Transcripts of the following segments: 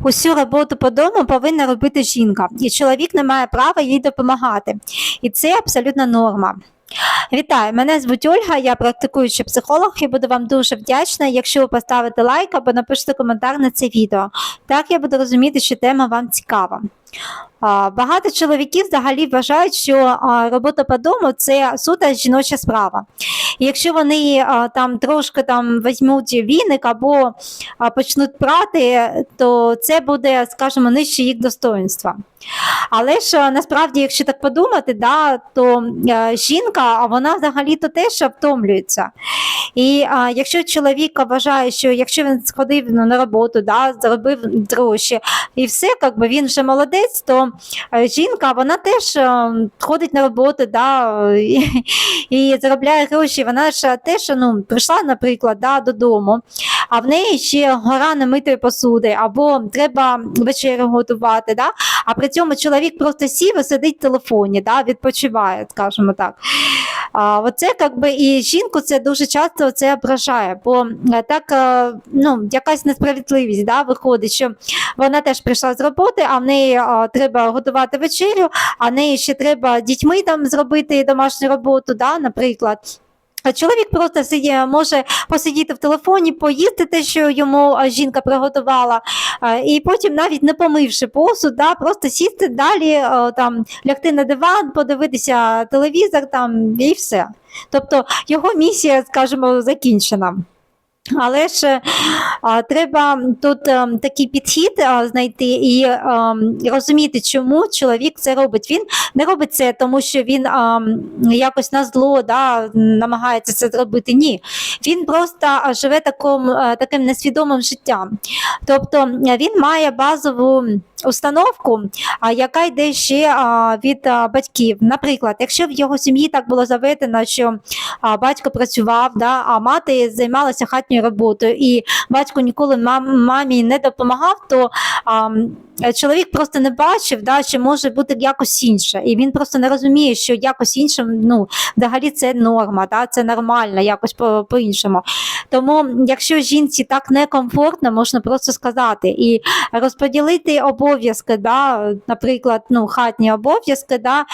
Усю роботу по дому повинна робити жінка, і чоловік не має права їй допомагати. І це абсолютна норма. Вітаю, мене звуть Ольга, я практикуючий психолог і буду вам дуже вдячна, якщо ви поставите лайк або напишете коментар на це відео. Так я буду розуміти, що тема вам цікава. Багато чоловіків взагалі вважають, що робота по дому це суто жіноча справа. І якщо вони там трошки там візьмуть віник або почнуть прати, то це буде, скажімо, нижче їх достоинства. Але ж насправді, якщо так подумати, да, то е, жінка, вона взагалі-то теж втомлюється. І а, якщо чоловік вважає, що якщо він сходив ну, на роботу, да, заробив гроші і все, как би він вже молодець, то е, жінка вона теж е, ходить на роботу, да, і, і заробляє гроші. Вона ж теж ну, прийшла, наприклад, да, додому, а в неї ще гора немитої посуди, або треба вечерю готувати. Да? А при цьому чоловік просто сів і сидить в телефоні, да, відпочиває, скажімо так. А, оце как би, і жінку це дуже часто це ображає, бо е, так е, ну, якась несправедливість да, виходить, що вона теж прийшла з роботи, а в неї а, треба готувати вечерю, а в неї ще треба дітьми там зробити домашню роботу, да, наприклад. Чоловік просто сидє, може посидіти в телефоні, поїсти те, що йому жінка приготувала, і потім, навіть не помивши посуд, да, просто сісти далі, там, лягти на диван, подивитися телевізор там, і все. Тобто його місія, скажімо, закінчена. Але ж а, треба тут е, такий підхід а, знайти і е, розуміти, чому чоловік це робить. Він не робить це, тому що він а, якось на зло да, намагається це зробити. Ні. Він просто живе таким, е, таким несвідомим життям. Тобто е, він має базову установку, а, яка йде ще а, від а, батьків. Наприклад, якщо в його сім'ї так було заведено, що а, батько працював, да, а мати займалася хатньою роботою, і батько ніколи мам, мамі не допомагав, то а, чоловік просто не бачив, да, що може бути якось інше. І він просто не розуміє, що якось іншим, ну, взагалі це норма, да, це нормально, якось по- по-іншому. Тому, якщо жінці так некомфортно, можна просто сказати і розподілити обов'язки, да, наприклад, ну, хатні обов'язки, да,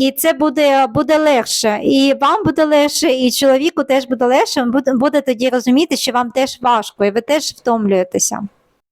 і це буде, буде легше. І вам буде легше, і чоловіку теж буде легше. Він буде, буде тоді розуміти, що вам теж важко, і ви теж втомлюєтеся.